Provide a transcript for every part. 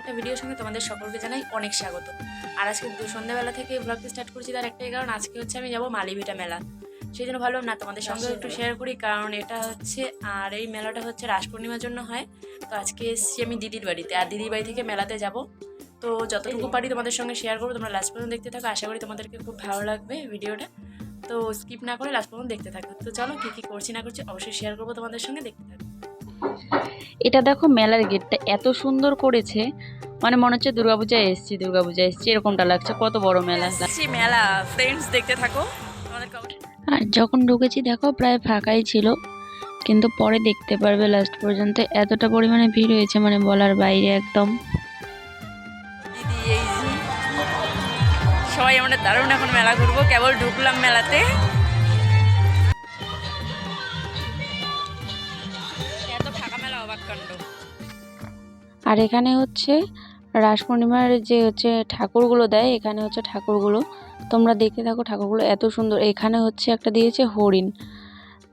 একটা ভিডিওর সঙ্গে তোমাদের সকলকে জানাই অনেক স্বাগত। আর আজকে দু সন্ধ্যাবেলা থেকে ব্লগটি স্টার্ট করছি তার একটাই কারণ আজকে হচ্ছে আমি যাব মালিভিটা মেলা। সেই জন্য ভাবলাম না তোমাদের সঙ্গে একটু শেয়ার করি কারণ এটা হচ্ছে আর এই মেলাটা হচ্ছে রাস পূর্ণিমার জন্য হয়। তো আজকে এসেছি আমি দিদির বাড়িতে আর দিদির বাড়ি থেকে মেলাতে যাব। তো যতটুকু পারি তোমাদের সঙ্গে শেয়ার করব তোমরা লাস্ট পর্যন্ত দেখতে থাকো আশা করি তোমাদেরকে খুব ভালো লাগবে ভিডিওটা তো স্কিপ না করে লাস্ট পর্যন্ত দেখতে থাকো। তো চলো কী কী করছি না করছি অবশ্যই শেয়ার করব তোমাদের সঙ্গে দেখতে থাকো। এটা দেখো মেলার গেটটা এত সুন্দর করেছে। মানে মনে হচ্ছে দুর্গাপূজায় এসছি দুর্গাপূজায় এসছি এরকমটা লাগছে। কত বড় মেলা। মেলা ফ্রেন্ডস দেখতে থাকো। আর যখন ঢুকেছি দেখো প্রায় ফাঁকাই ছিল কিন্তু পরে দেখতে পারবে লাস্ট পর্যন্ত। এতটা পরিমাণে ভিড় হয়েছে মানে বলার বাইরে একদম। সবাই আমরা দারুণ এখন মেলা ঘুরবো। কেবল ঢুকলাম মেলাতে। আর এখানে হচ্ছে রাস পূর্ণিমার যে হচ্ছে ঠাকুরগুলো দেয়, এখানে হচ্ছে ঠাকুরগুলো। তোমরা দেখে থাকো ঠাকুরগুলো এত সুন্দর। এখানে হচ্ছে একটা দিয়েছে হরিণ।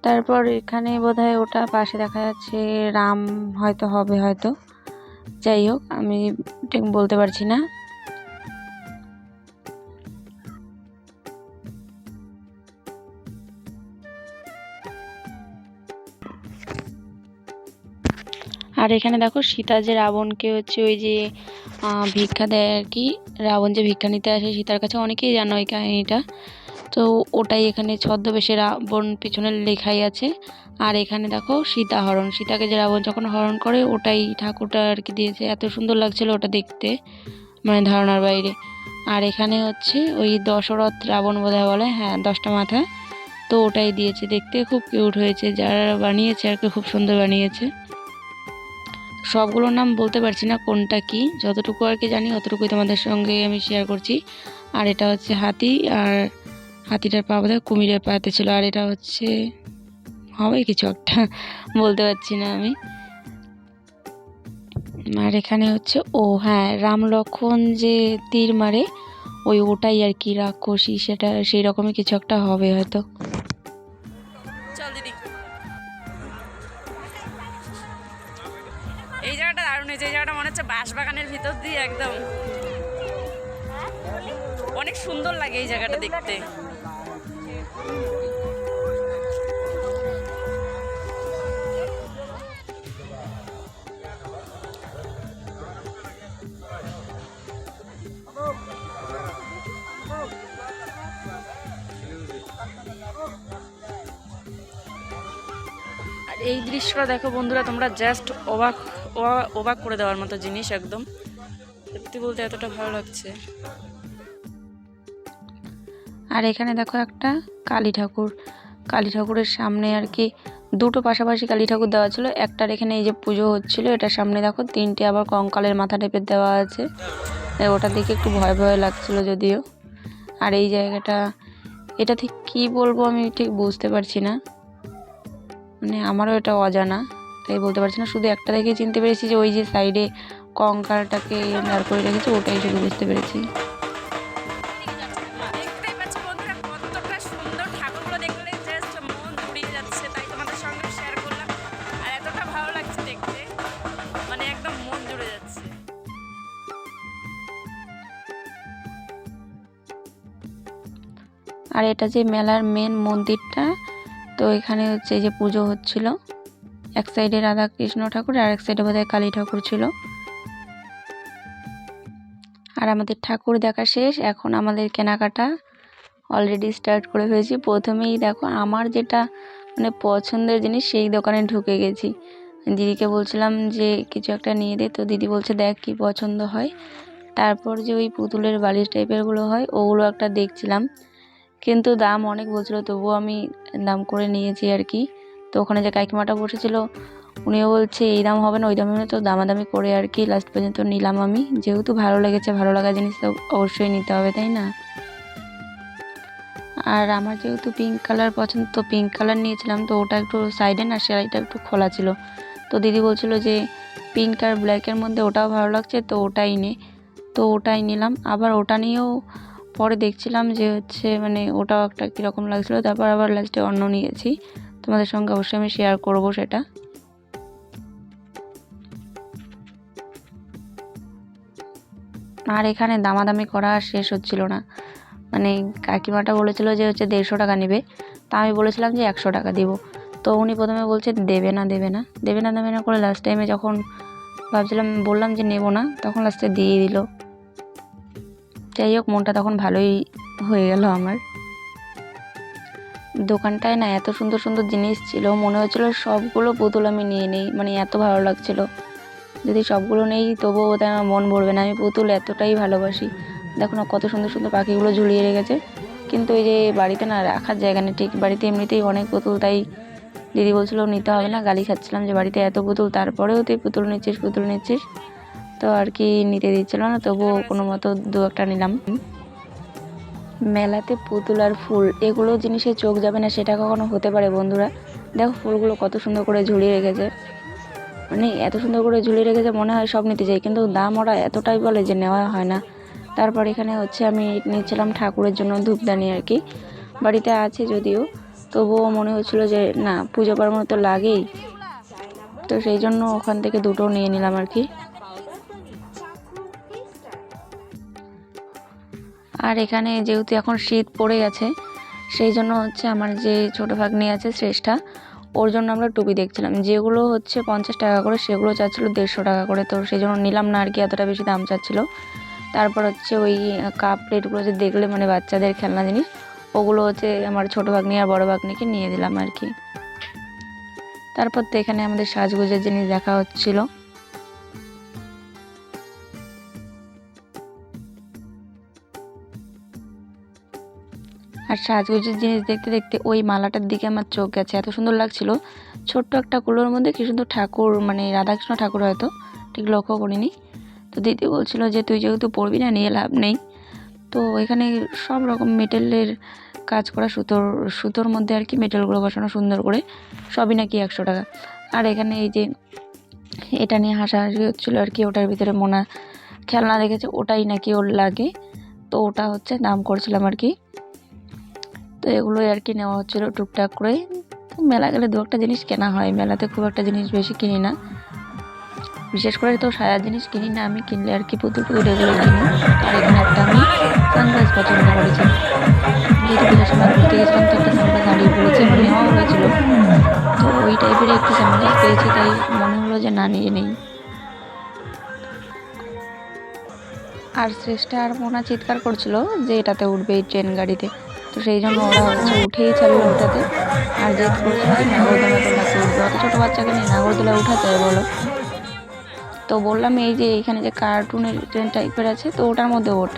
তারপর এখানে বোধহয় ওটা পাশে দেখা যাচ্ছে রাম হয়তো হবে হয়তো। যাই হোক, আমি ঠিক বলতে পারছি না। আর এখানে দেখো সীতা যে রাবণকে হচ্ছে ওই যে ভিক্ষা দেয় আর কি, রাবণ যে ভিক্ষা নিতে আসে সীতার কাছে, অনেকেই জানো এই কাহিনিটা। তো ওটাই এখানে ছদ্মবেশে রাবণ পিছনে লেখাই আছে। আর এখানে দেখো সীতা হরণ, সীতাকে যে রাবণ যখন হরণ করে, ওটাই ঠাকুরটা আর কি দিয়েছে। এত সুন্দর লাগছিল ওটা দেখতে মানে ধারণার বাইরে। আর এখানে হচ্ছে ওই দশরথ রাবণ বোধহয় বলে হ্যাঁ দশটা মাথা। তো ওটাই দিয়েছে দেখতে, খুব কিউট হয়েছে। যারা বানিয়েছে আর কি, খুব সুন্দর বানিয়েছে। সবগুলোর নাম বলতে পারছি না কোনটা কি। যতটুকু আর কি জানি, অতটুকুই তোমাদের সঙ্গে আমি শেয়ার করছি। আর এটা হচ্ছে হাতি, আর হাতিটার পা বোধহয় কুমিরের পাতে ছিল। আর এটা হচ্ছে, হবে কিছু একটা, বলতে পারছি না আমি। আর এখানে হচ্ছে, ও হ্যাঁ রাম লক্ষণ যে তীর মারে, ওই ওটাই আর কি রাক্ষসী, সেটা সেই রকমই কিছু একটা হবে হয়তো। হচ্ছে বাঁশবাগানের ভিতর দিয়ে একদম। অনেক সুন্দর লাগে এই জায়গাটা দেখতে। আর এই দৃশ্যটা দেখো বন্ধুরা, তোমরা জাস্ট অবাক অবা- অবাক করে দেওয়ার মতো জিনিস একদম। সত্যি বলতে এতটা ভালো লাগছে। আর এখানে দেখো একটা কালী ঠাকুর। কালী ঠাকুরের সামনে আর কি দুটো পাশাপাশি কালী ঠাকুর দেওয়া ছিল। একটার এখানে এই যে পুজো হচ্ছিল, এটার সামনে দেখো তিনটে আবার কঙ্কালের মাথা টাইপের দেওয়া আছে। ওটা দেখে একটু ভয় ভয় লাগছিল যদিও। আর এই জায়গাটা, এটা ঠিক কী বলব আমি ঠিক বুঝতে পারছি না। মানে আমারও এটা অজানা। তাই বলতে পারছি না। শুধু একটা দেখে চিনতে পেরেছি যে ওই যে সাইডে কঙ্কালটাকে দাঁড় করে রেখেছে ওটাই শুধু বুঝতে পেরেছি। মন আর এটা যে মেলার মেন মন্দিরটা তো এখানে হচ্ছে এই যে পুজো হচ্ছিল। এক সাইডে রাধা কৃষ্ণ ঠাকুর আর এক সাইডে বোধহয় কালী ঠাকুর ছিল। আর আমাদের ঠাকুর দেখা শেষ। এখন আমাদের কেনাকাটা অলরেডি স্টার্ট করে ফেলেছি। প্রথমেই দেখো আমার যেটা মানে পছন্দের জিনিস সেই দোকানে ঢুকে গেছি। দিদিকে বলছিলাম যে কিছু একটা নিয়ে দে। তো দিদি বলছে, দেখ কি পছন্দ হয়। তারপর যে ওই পুতুলের বালিশ টাইপেরগুলো হয়, ওগুলো একটা দেখছিলাম। কিন্তু দাম অনেক বলছিল, তবুও আমি দাম করে নিয়েছি আর কি। তো ওখানে যে কাকিমাটা বসেছিল, উনিও বলছে, এই দাম হবে না, ওই দাম হবে তো দামাদামি করে আর কি লাস্ট পর্যন্ত নিলাম আমি। যেহেতু ভালো লেগেছে, ভালো লাগা জিনিস তো অবশ্যই নিতে হবে, তাই না? আর আমার যেহেতু পিঙ্ক কালার পছন্দ, তো পিঙ্ক কালার নিয়েছিলাম, তো ওটা একটু সাইডে না সেলাইটা একটু খোলা ছিল। তো দিদি বলছিল যে পিঙ্ক আর ব্ল্যাকের মধ্যে ওটাও ভালো লাগছে, তো ওটাই নে। তো ওটাই নিলাম। আবার ওটা নিয়েও পরে দেখছিলাম যে হচ্ছে মানে ওটাও একটা কীরকম লাগছিল, তারপর আবার লাস্টে অন্য নিয়েছি। তোমাদের সঙ্গে অবশ্যই আমি শেয়ার করব সেটা। আর এখানে দামাদামি করা শেষ হচ্ছিল না। মানে কাকিমাটা বলেছিল যে হচ্ছে দেড়শো টাকা নেবে। তা আমি বলেছিলাম যে একশো টাকা দিব। তো উনি প্রথমে বলছে দেবে না দেবে না। দেবে না দেবে না করে লাস্ট টাইমে যখন ভাবছিলাম, বললাম যে নেব না, তখন লাস্টে দিয়ে দিল। যাই হোক, মনটা তখন ভালোই হয়ে গেল আমার। দোকানটায় না এত সুন্দর সুন্দর জিনিস ছিল, মনে হচ্ছিল সবগুলো পুতুল আমি নিয়ে নেই মানে এত ভালো লাগছিল। যদি সবগুলো নেই, তবুও ওতে আমার মন ভরবে না, আমি পুতুল এতটাই ভালোবাসি। দেখো না কত সুন্দর সুন্দর পাখিগুলো ঝুলিয়ে রেখেছে। কিন্তু ওই যে বাড়িতে না রাখার জায়গা নেই, ঠিক বাড়িতে এমনিতেই অনেক পুতুল, তাই দিদি বলছিল নিতে হবে না, গালি খাচ্ছিলাম যে বাড়িতে এত পুতুল, তারপরেও তুই পুতুল নিচ্ছিস পুতুল নিচ্ছিস। তো আর কি নিতে দিচ্ছিল না, তবুও কোনো মতো দু একটা নিলাম। মেলাতে পুতুল আর ফুল, এগুলো জিনিসে চোখ যাবে না, সেটা কখনো হতে পারে বন্ধুরা। দেখো ফুলগুলো কত সুন্দর করে ঝুলিয়ে রেখেছে। মানে এত সুন্দর করে ঝুলিয়ে রেখেছে মনে হয় সব নিতে চাই, কিন্তু দাম ওরা এতটাই বলে যে নেওয়া হয় না। তারপর এখানে হচ্ছে আমি নিচ্ছিলাম ঠাকুরের জন্য ধূপদানি আর কি। বাড়িতে আছে যদিও, তবুও মনে হচ্ছিল যে না, পুজো পার্বণ তো লাগেই। তো সেই জন্য ওখান থেকে দুটো নিয়ে নিলাম আর কি। এখানে যেহেতু এখন শীত পড়ে গেছে, সেই জন্য হচ্ছে আমার যে ছোটো ভাগ্নি আছে শ্রেষ্ঠা, ওর জন্য আমরা টুপি দেখছিলাম। যেগুলো হচ্ছে পঞ্চাশ টাকা করে, সেগুলো চাচ্ছিলো দেড়শো টাকা করে। তো সেই জন্য নিলাম না আর কি, এতটা বেশি দাম চাচ্ছিলো। তারপর হচ্ছে ওই কাপ প্লেটগুলো যে দেখলে মানে বাচ্চাদের খেলনা জিনিস, ওগুলো হচ্ছে আমার ছোটো ভাগ্নি আর বড়ো ভাগ্নিকে নিয়ে দিলাম আর কি। তারপর তো এখানে আমাদের সাজগোজের জিনিস দেখা হচ্ছিল। আর সাজগোজের জিনিস দেখতে দেখতে ওই মালাটার দিকে আমার চোখ গেছে। এত সুন্দর লাগছিল। ছোট্ট একটা কুলোর মধ্যে কি সুন্দর ঠাকুর মানে রাধাকৃষ্ণ ঠাকুর হয়তো। ঠিক লক্ষ্য করিনি। তো দিদি বলছিল যে, তুই যেহেতু পড়বি না, নিয়ে লাভ নেই। তো এখানে সব রকম মেটেলের কাজ করা সুতোর সুতোর মধ্যে আর কি মেটেলগুলো বসানো সুন্দর করে। সবই নাকি একশো টাকা। আর এখানে এই যে এটা নিয়ে হাসাহাসি হচ্ছিল আর কি, ওটার ভিতরে মোনা খেলনা দেখেছে, ওটাই নাকি ওর লাগে। তো ওটা হচ্ছে দাম করছিলাম আর কি। তো এগুলোই আর কি নেওয়া হচ্ছিল টুকটাক করে তো মেলা গেলে দু একটা জিনিস কেনা হয়, মেলাতে খুব একটা জিনিস বেশি কিনি না। বিশেষ করে তো সারা জিনিস কিনি না, আমি কিনলে আর কি পুতুল পুতুল এগুলো কিনি। আর এখানে একটা আমি সানগ্লাস পছন্দ করেছি। যেহেতু বিকাশ সময় ঘুরতে গেছিলাম, তো একটা সানগ্লাস হারিয়ে পড়েছে আমার নেওয়া হয়েছিল। তো ওই টাইপের একটু সানগ্লাস পেয়েছি, তাই মনে হলো যে না, নিয়ে নেই। আর শ্রেষ্ঠা আর মোনা চিৎকার করছিল যে এটাতে উঠবে এই ট্রেন গাড়িতে। তো সেই জন্য ওরা হচ্ছে উঠেই ছাড়লো ওটাতে আর জেদ করছিল যে নাগরদোলা তোলাতে উঠবে অত ছোটো বাচ্চাকে নিয়ে নাগরদোলা উঠাতে বলো। তো বললাম এই যে এখানে যে কার্টুনের ট্রেন টাইপের আছে, তো ওটার মধ্যে ওঠ।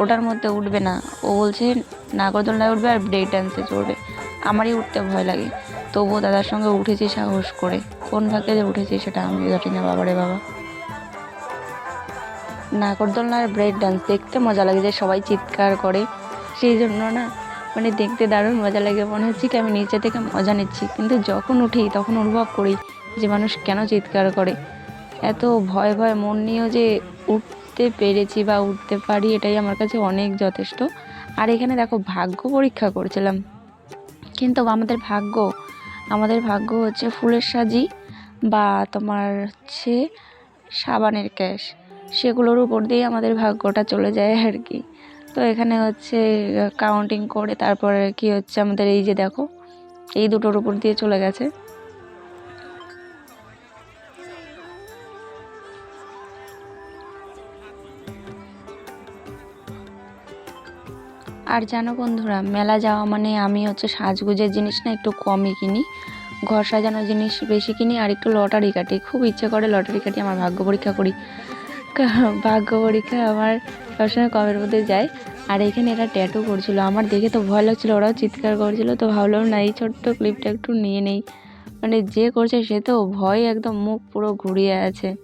ওটার মধ্যে উঠবে না। ও বলছে, নাগরদোলায় উঠবে আর ব্রেক ডান্সে চড়বে। আমারই উঠতে ভয় লাগে। তবুও দাদার সঙ্গে উঠেছি সাহস করে। কোন ভাগে যে উঠেছি সেটা আমি জানি না, বাবারে বাবা। নাগরদোলনার ব্রেক ডান্স দেখতে মজা লাগে যে সবাই চিৎকার করে। সেই জন্য না মানে দেখতে দারুণ মজা লাগে। মনে হচ্ছে কি আমি নিচে থেকে মজা নিচ্ছি। কিন্তু যখন উঠি, তখন অনুভব করি যে মানুষ কেন চিৎকার করে। এত ভয় ভয় মন নিয়েও যে উঠতে পেরেছি বা উঠতে পারি, এটাই আমার কাছে অনেক যথেষ্ট। আর এখানে দেখো, ভাগ্য পরীক্ষা করছিলাম। কিন্তু আমাদের ভাগ্য আমাদের ভাগ্য হচ্ছে ফুলের সাজি বা তোমার হচ্ছে সাবানের ক্যাশ। সেগুলোর উপর দিয়ে আমাদের ভাগ্যটা চলে যায় আর কি। তো এখানে হচ্ছে কাউন্টিং করে তারপরে কি হচ্ছে আমাদের এই যে দেখো, এই দুটোর উপর দিয়ে চলে গেছে। আর জানো বন্ধুরা, মেলা যাওয়া মানে আমি হচ্ছে সাজগুজের জিনিস না একটু কমই কিনি, ঘর সাজানোর জিনিস বেশি কিনি, আর একটু লটারি কাটি। খুব ইচ্ছে করে লটারি কাটি, আমার ভাগ্য পরীক্ষা করি। ভাগ্য পরীক্ষা আমার সবসময় কমের মধ্যে যায়। আর এখানে এরা ট্যাটু করছিল। আমার দেখে তো ভয় লাগছিল, ওরাও চিৎকার করছিল। তো ভাবলাম, না, এই ছোট্ট ক্লিপটা একটু নিয়ে নেই। মানে যে করছে সে তো ভয় একদম মুখ পুরো ঘুরিয়ে আছে।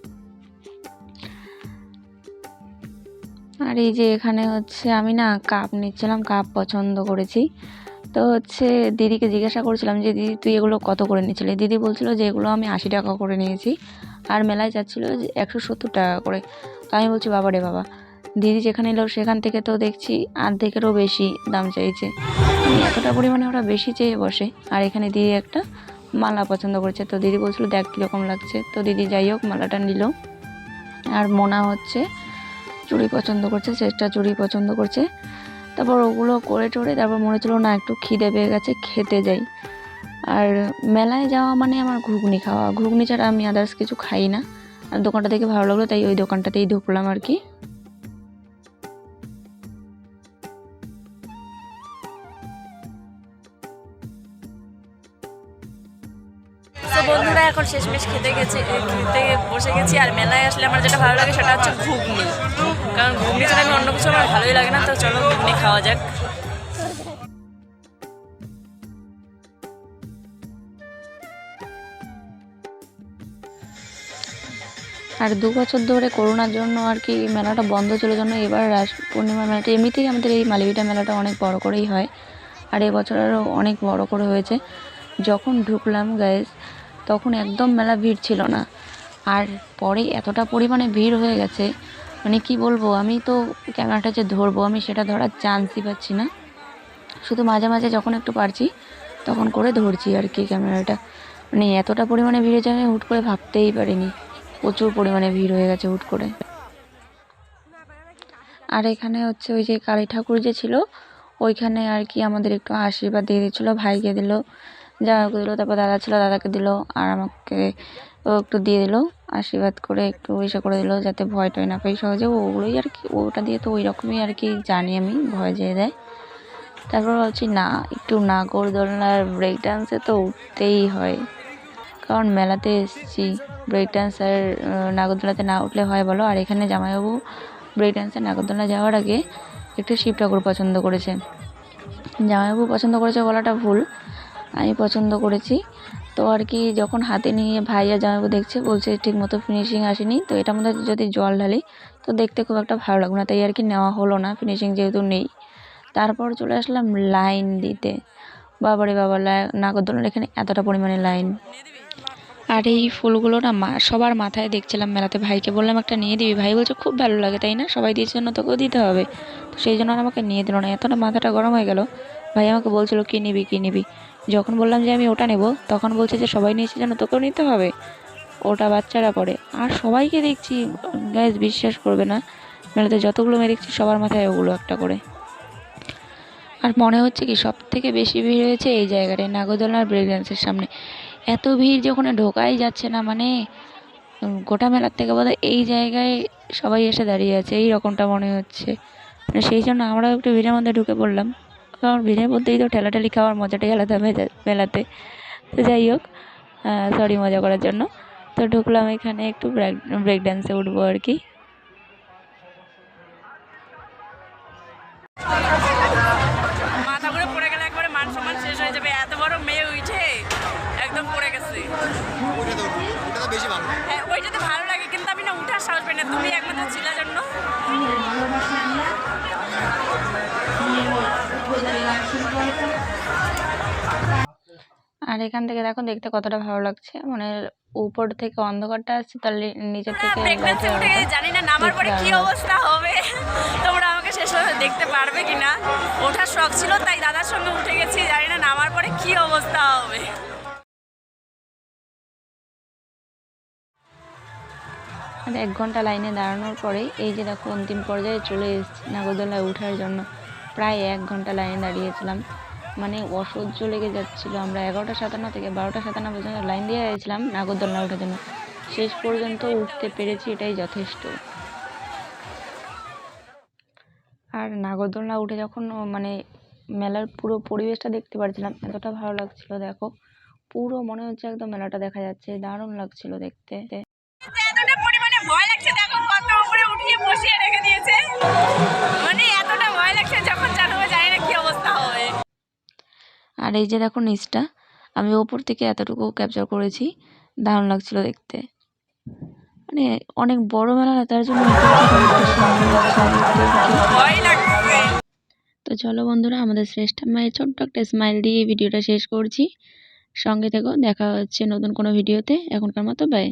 আর এই যে এখানে হচ্ছে আমি না কাপ নিচ্ছিলাম, কাপ পছন্দ করেছি। তো হচ্ছে দিদিকে জিজ্ঞাসা করছিলাম যে, দিদি, তুই এগুলো কত করে নিয়েছিলি? দিদি বলছিল যে, এগুলো আমি আশি টাকা করে নিয়েছি। আর মেলায় যাচ্ছিল যে, একশো সত্তর টাকা করে। তো আমি বলছি, বাবা রে বাবা, দিদি যেখানে এলো সেখান থেকে তো দেখছি অর্ধেকেরও বেশি দাম চাইছে। এতটা পরিমাণে ওরা বেশি চেয়ে বসে। আর এখানে দিদি একটা মালা পছন্দ করেছে। তো দিদি বলছিল, দেখ কীরকম লাগছে। তো দিদি যাই হোক, মালাটা নিল। আর মোনা হচ্ছে চুড়ি পছন্দ করছে শ্রেষ্ঠা চুড়ি পছন্দ করছে। তারপর ওগুলো করে টোরে, তারপর মনে হচ্ছিল না একটু খিদে পেয়ে গেছে, খেতে যাই। আর মেলায় যাওয়া মানে আমার ঘুগনি খাওয়া। ঘুগনি ছাড়া আমি আদার্স কিছু খাই না। আর দোকানটা দেখে ভালো লাগল, তাই ওই দোকানটাতেই ঢুকলাম আর কি। এখন শেষমেশ খেতে গেছে খেতে বসে গেছি আর মেলায় আসলে আমার যেটা ভালো লাগে সেটা হচ্ছে ঘুগনি। কারণ ঘুগনি ছাড়া আমি অন্য কিছু আমার ভালোই লাগে না, তো চলো ঘুগনি খাওয়া যাক। আর দু বছর ধরে করোনার জন্য আর কি মেলাটা বন্ধ ছিল জন্য এবার রাস পূর্ণিমার মেলাটা, এমনিতেই আমাদের এই মালিবিটা মেলাটা অনেক বড় করেই হয়। আর এবছর আরও অনেক বড় করে হয়েছে। যখন ঢুকলাম গাইজ তখন একদম মেলা ভিড় ছিল না। আর পরে এতটা পরিমাণে ভিড় হয়ে গেছে মানে কি বলব, আমি তো ক্যামেরাটা যে ধরবো, আমি সেটা ধরার চান্সই পাচ্ছি না। শুধু মাঝে মাঝে যখন একটু পারছি, তখন করে ধরছি আর কি ক্যামেরাটা। মানে এতটা পরিমাণে ভিড় হয়েছে, আমি হুট করে ভাবতেই পারিনি। প্রচুর পরিমাণে ভিড় হয়ে গেছে হুট করে। আর এখানে হচ্ছে ওই যে কালী ঠাকুর যে ছিল, ওইখানে আর কি আমাদের একটু আশীর্বাদ দিয়ে দিচ্ছিল, ভাইকে দিল। জামাইকে দিল, তারপর দাদা ছিল, দাদাকে দিল, আর আমাকে ও একটু দিয়ে দিল, আশীর্বাদ করে একটু ইসে করে দিল, যাতে ভয় টয় না পাই সহজে। ওগুলোই আর কি, ওটা দিয়ে তো ওই রকমই আর কি জানি আমি, ভয় যেয়ে দেয়। তারপর ভাবছি, না, একটু না করে নাগরদোলনার ব্রেক ডান্সে তো উঠতেই হয়। কারণ মেলাতে এসেছি ব্রেক ডান্স আর নাগরদোলাতে না উঠলে হয় বলো? আর এখানে জামাইবাবু ব্রেক ডান্সে নাগরদোলা যাওয়ার আগে একটু শিব ঠাকুর পছন্দ করেছে। জামাইবাবু পছন্দ করেছে বলাটা ভুল আমি পছন্দ করেছি। তো আর কি যখন হাতে নিয়ে ভাইয়া আর জামাইবাবু দেখছে, বলছে ঠিক মতো ফিনিশিং আসেনি, তো এটার মধ্যে যদি জল ঢালি, তো দেখতে খুব একটা ভালো লাগবে না। তাই আর কি নেওয়া হলো না ফিনিশিং যেহেতু নেই। তারপর চলে আসলাম লাইন দিতে। বাবারে বাবা নাগরদোলার এখানে এতটা পরিমাণে লাইন আর এই ফুলগুলো না মা সবার মাথায় দেখছিলাম মেলাতে। ভাইকে বললাম, একটা নিয়ে দিবি? ভাই বলছে, খুব ভালো লাগে, তাই না? সবাই দিয়েছে জন্য তোকেও দিতে হবে। তো সেই জন্য আর আমাকে নিয়ে দিল না। এতটা মাথাটা গরম হয়ে গেল। ভাই আমাকে বলছিল, কী নিবি কী নিবি? যখন বললাম যে আমি ওটা নেব, তখন বলছে যে সবাই নিয়েছে যেন তোকেও নিতে হবে। ওটা বাচ্চারা পড়ে। আর সবাইকে দেখছি গ্যাস বিশ্বাস করবে না। মেলাতে যতগুলো মেয়ে দেখছি, সবার মাথায় ওগুলো একটা করে। আর মনে হচ্ছে কি সব থেকে বেশি ভিড় হয়েছে এই জায়গাটায় নাগরদোলনার ব্রেক সামনে। এত ভিড় যে ওখানে ঢোকাই যাচ্ছে না মানে গোটা মেলার থেকে বোধহয় এই জায়গায় সবাই এসে দাঁড়িয়ে আছে এই রকমটা মনে হচ্ছে। মানে সেই জন্য আমরাও একটু ভিড়ের মধ্যে ঢুকে পড়লাম। কারণ ভিড়ের মধ্যেই তো ঠেলাঠেলি খাওয়ার মজাটাই আলাদা মেলাতে। তো যাই হোক সরি মজা করার জন্য। তো ঢুকলাম এখানে একটু ব্রেক ব্রেক ড্যান্সে উঠবো আর কি। আর এখান থেকে দেখো দেখতে কতটা ভালো লাগছে। মানে উপর থেকে অন্ধকারটা আসছে তার লি- নিচের থেকে গেছে আলোটা। জানি না নামার পরে কি অবস্থা হবে। তোমরা আমাকে শেষ দেখতে পারবে কিনা। ওঠার শখ ছিল তাই দাদার সঙ্গে উঠে গেছি জানি না নামার পরে কি অবস্থা হবে। এক ঘণ্টা লাইনে দাঁড়ানোর পরে এই যে দেখো অন্তিম পর্যায়ে চলে এসেছি নাগরদোলায় ওঠার জন্য। প্রায় এক ঘণ্টা লাইনে দাঁড়িয়েছিলাম। মানে অসহ্য লেগে যাচ্ছিল। আমরা এগারোটা সাতান্ন থেকে বারোটা সাতান্ন পর্যন্ত লাইন দিয়ে গেছিলাম নাগরদোলনা ওঠার জন্য। শেষ পর্যন্ত উঠতে পেরেছি, এটাই যথেষ্ট। আর নাগরদোলনা উঠে যখন মানে মেলার পুরো পরিবেশটা দেখতে পারছিলাম, এতটা ভালো লাগছিল, দেখো। পুরো মনে হচ্ছে একদম মেলাটা দেখা যাচ্ছে, দারুণ লাগছিল দেখতে। ভয় লাগছে আর এই যে দেখো নিচটা, আমি ওপর থেকে এতটুকু ক্যাপচার করেছি, দারুণ লাগছিল দেখতে। মানে অনেক বড় মেলা না, তার জন্য তো চলো বন্ধুরা, আমাদের শ্রেষ্ঠ মায়ের ছোট্ট একটা স্মাইল দিয়ে ভিডিওটা শেষ করছি। সঙ্গে থেকো, দেখা হচ্ছে নতুন কোনো ভিডিওতে এখনকার মতো বাই